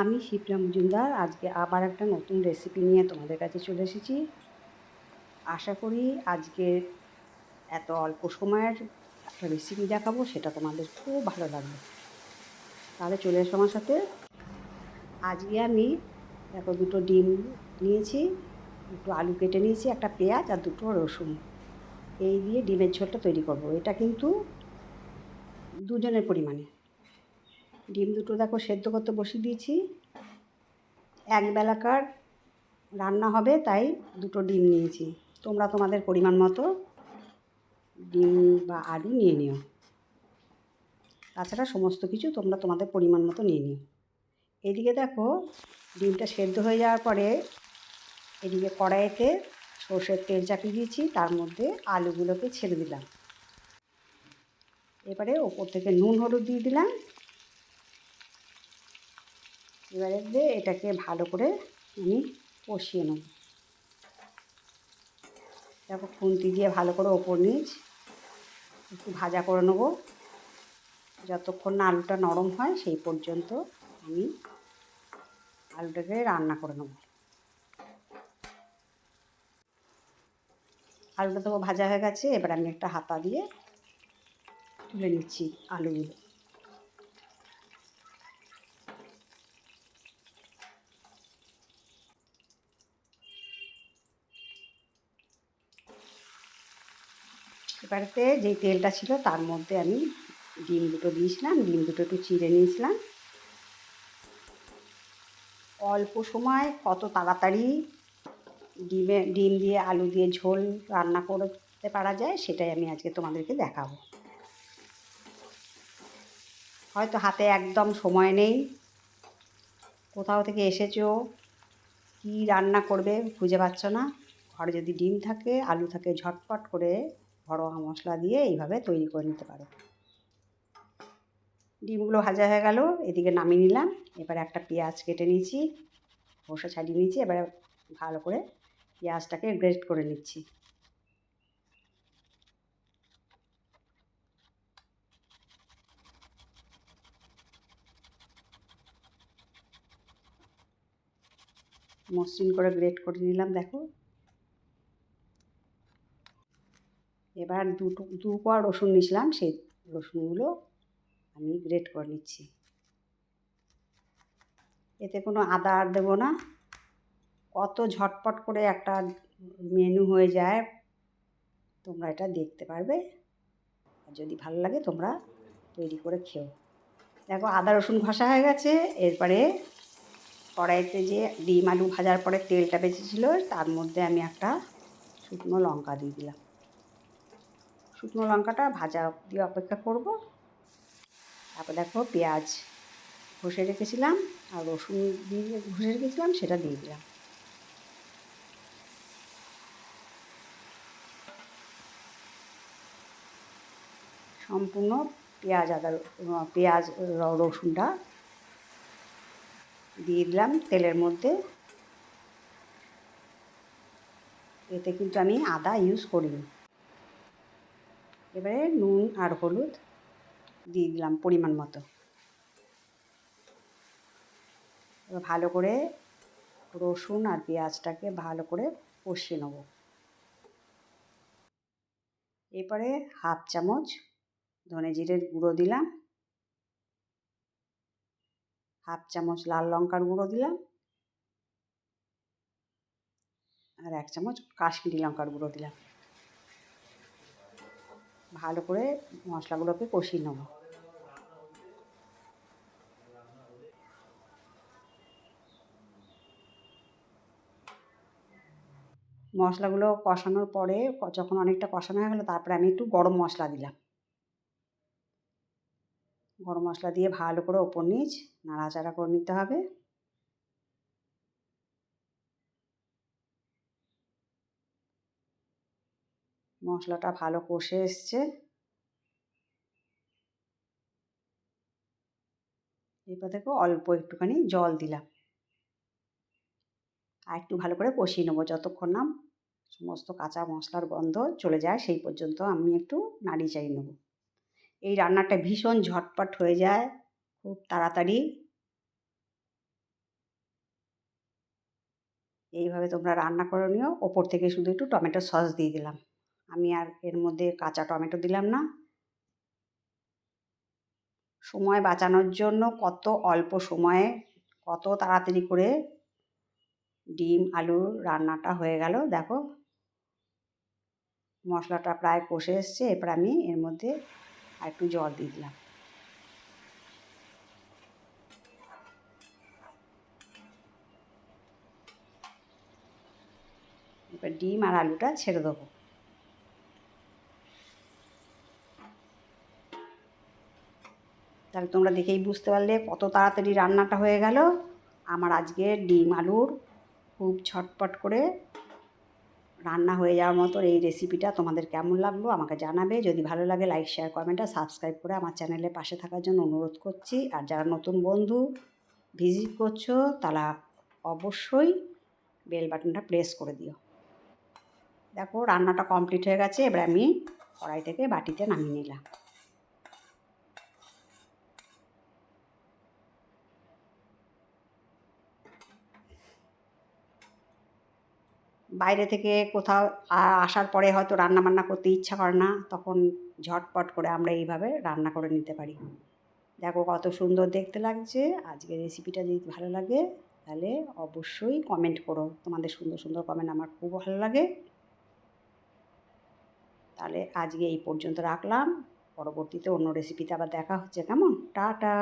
আমি শিপ্রা মজুমদার, আজকে আবার একটা নতুন রেসিপি নিয়ে তোমাদের কাছে চলে এসেছি। আশা করি আজকে এত অল্প সময়ের একটা রেসিপি দেখাবো, সেটা তোমাদের খুব ভালো লাগবে। তাহলে চলে এসো আমার সাথে। আজকে আমি দেখো দুটো ডিম নিয়েছি, দুটো আলু কেটে নিয়েছি, একটা পেঁয়াজ আর দুটো রসুন। এই দিয়ে ডিমের ঝোলটা তৈরি করব। এটা কিন্তু দুজনের পরিমাণে। ডিম দুটো দেখো সেদ্ধ করতে বসিয়ে দিয়েছি। এক বেলাকার রান্না হবে তাই দুটো ডিম নিয়েছি। তোমরা তোমাদের পরিমাণ মতো ডিম বা আলু নিয়ে নিও। তাছাড়া সমস্ত কিছু তোমরা তোমাদের পরিমাণ মতো নিয়ে নিও। এদিকে দেখো ডিমটা সেদ্ধ হয়ে যাওয়ার পরে এদিকে কড়াইতে সর্ষের তেল চাপিয়ে দিয়েছি, তার মধ্যে আলুগুলোকে ছেড়ে দিলাম। এবারে ওপর থেকে নুন, হলুদ দিয়ে দিলাম। এবারে দিয়ে এটাকে ভালো করে আমি কষিয়ে নেব। দেখো খুন্তি দিয়ে ভালো করে ওপর নিচ একটু ভাজা করে নেব। যতক্ষণ না আলুটা নরম হয় সেই পর্যন্ত আমি আলুটাকে রান্না করে নেব। আলুটা তো ভাজা হয়ে গেছে, এবার আমি একটা হাতা দিয়ে তুলে নিচ্ছি আলুগুলো। এবারেতে যে তেলটা ছিল তার মধ্যে আমি ডিম দুটো দিয়েছিলাম, ডিম দুটো একটু চিড়ে নিয়েছিলাম। অল্প সময় কত তাড়াতাড়ি ডিমে, ডিম দিয়ে আলু দিয়ে ঝোল রান্না করতে পারা যায় সেটাই আমি আজকে তোমাদেরকে দেখাবো। হয়তো হাতে একদম সময় নেই। কোথাও থেকে এসেছ? কী রান্না করবে খুঁজে পাচ্ছ না? ঘরে যদি ডিম থাকে, আলু থাকে, ঝটপট করে ঘরোয়া মশলা দিয়ে এইভাবে তৈরি করে নিতে পারো। ডিমগুলো ভাজা হয়ে গেল, এদিকে নামিয়ে নিলাম। এবার একটা পেঁয়াজ কেটে নিয়েছি খোসা ছাড়িয়ে নিয়েছি এবারে ভালো করে পেঁয়াজটাকে গ্রেট করে নিচ্ছি। মসৃণ করে গ্রেট করে নিলাম, দেখো। এবার দুটো দু কোয়া রসুন নিয়েছিলাম, সেই রসুনগুলো আমি গ্রেট করে নিচ্ছি। এতে কোনো আদা আর দেবো না। কত ঝটপট করে একটা মেনু হয়ে যায়, তোমরা এটা দেখতে পারবে। আর যদি ভালো লাগে, তোমরা তৈরি করে খেও। দেখো, আদা, রসুন ঘষা হয়ে গেছে। এরপরে কড়াইতে যে ডিম আলু ভাজার পরে তেলটা বেঁচেছিলো, তার মধ্যে আমি একটা শুকনো লঙ্কা দিয়ে দিলাম। শুকনো লঙ্কাটা ভাজা দিয়ে অপেক্ষা করব। তারপর দেখো পেঁয়াজ ঘষে রেখেছিলাম আর রসুন দিয়ে ঘষে রেখেছিলাম সেটা দিয়ে দিলাম। সম্পূর্ণ পেঁয়াজ, আদা, পেঁয়াজ, রসুনটা দিয়ে দিলাম তেলের মধ্যে। এতে কিন্তু আমি আদা ইউজ করিনি। এবারে নুন আর হলুদ দিয়ে দিলাম পরিমাণ মতো। ভালো করে রসুন আর পেঁয়াজটাকে ভালো করে কষিয়ে নেব। এরপরে হাফ চামচ ধনে জিরের গুঁড়ো দিলাম। হাফ চামচ লাল লঙ্কার গুঁড়ো দিলাম। আর এক চামচ কাশ্মীরি লঙ্কার গুঁড়ো দিলাম। ভালো করে মশলাগুলোকে কষিয়ে নেব। মশলাগুলো কষানোর পরে যখন অনেকটা কষানো হয়ে গেলো, তারপরে আমি একটু গরম মশলা দিলাম। গরম মশলা দিয়ে ভালো করে ওপর নিচ নাড়াচাড়া করে নিতে হবে। মশলাটা ভালো কষে এসছে। এরপর দেখো অল্প একটুখানি জল দিলাম। আর একটু ভালো করে কষিয়ে নেব যতক্ষণ না সমস্ত কাঁচা মশলার গন্ধ চলে যায়, সেই পর্যন্ত আমি একটু নাড়ি চাই নেব। এই রান্নাটা ভীষণ ঝটপট হয়ে যায়, খুব তাড়াতাড়ি। এইভাবে তোমরা রান্না করে নিও, ওপর থেকে শুধু একটু টমেটো সস দিয়ে দিলাম। আমি আর এর মধ্যে কাঁচা টমেটো দিলাম না। সময় বাঁচানোর জন্য কত অল্প সময়ে কত তাড়াতাড়ি করে ডিম, আলুর রান্নাটা হয়ে গেল। দেখো, মশলাটা প্রায় কষে এসছে, এরপর আমি এর মধ্যে আর একটু জল দিয়ে দিলাম। এবার ডিম আর আলুটা ছেড়ে দেবো। তাহলে তোমরা দেখেই বুঝতে পারলে কত তাড়াতাড়ি রান্নাটা হয়ে গেল। আমার আজকে ডিম আলুর খুব ছটপট করে রান্না হয়ে যাওয়ার মতো এই রেসিপিটা তোমাদের কেমন লাগল আমাকে জানাবে। যদি ভালো লাগে লাইক শেয়ার কমেন্ট আর সাবস্ক্রাইব করে আমার চ্যানেলে পাশে থাকার জন্য অনুরোধ করছি। আর যারা নতুন বন্ধু ভিজিট করছ, তারা অবশ্যই বেল বাটনটা প্রেস করে দিও। দেখো, রান্নাটা কমপ্লিট হয়ে গেছে। এবার আমি কড়াই থেকে বাটিতে নামিয়ে নিলাম। বাইরে থেকে কোথাও আসার পরে হয়তো রান্না বান্না করতে ইচ্ছা করে না, তখন ঝটপট করে আমরা এইভাবে রান্না করে নিতে পারি। দেখো কত সুন্দর দেখতে লাগছে, আজকের রেসিপিটা যদি ভালো লাগে, তাহলে অবশ্যই কমেন্ট করো। তোমাদের সুন্দর সুন্দর কমেন্ট আমার খুব ভালো লাগে। তাহলে আজকে এই পর্যন্ত রাখলাম। পরবর্তীতে অন্য রেসিপিতে আবার দেখা হচ্ছে। কেমন? টাটা!